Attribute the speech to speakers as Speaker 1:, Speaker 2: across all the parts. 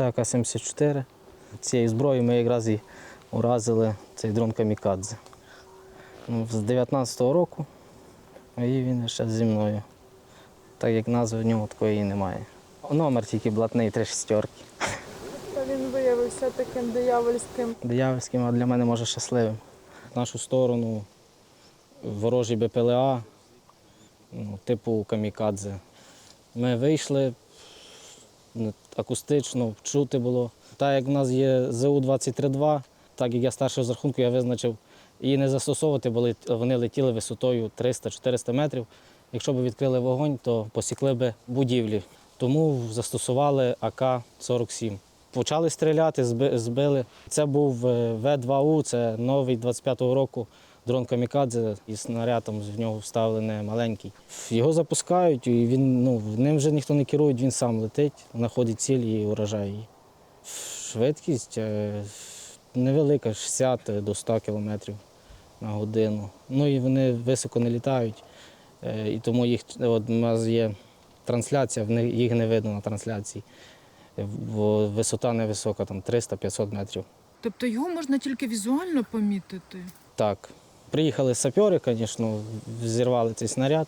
Speaker 1: Це АК-74. Цією зброєю ми якраз і уразили цей дрон Камікадзе. Ну, з 19-го року, і він ще зі мною. Так як назви в нього такої немає. Номер тільки блатний три шістерки.
Speaker 2: Він виявився таким диявольським.
Speaker 1: Диявольським, а для мене може щасливим. В нашу сторону ворожі БПЛА, ну, типу камікадзе. Ми вийшли акустично, чути було. Так як в нас є ЗУ-23-2, так як я старший з рахунку, я визначив її не застосовувати, бо вони летіли висотою 300-400 метрів. Якщо б відкрили вогонь, то посікли б будівлі. Тому застосували АК-47. Почали стріляти, збили. Це був е, В-2У, це новий 25-го року дрон Камікадзе, і снаряд там в нього вставлений маленький. Його запускають, і він, ну, ним вже ніхто не керує, він сам летить, знаходить ціль і уражає її. Швидкість е, невелика, 60 до 100 кілометрів на годину. Ну і вони високо не літають, е, і тому їх от у нас є трансляція, їх не видно на трансляції. Бо висота невисока, там 300-500 метрів.
Speaker 3: Тобто його можна тільки візуально помітити.
Speaker 1: Так. Приїхали сапери, звісно, зірвали цей снаряд,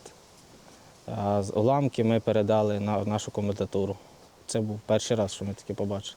Speaker 1: а уламки ми передали на нашу комендатуру. Це був перший раз, що ми таке побачили.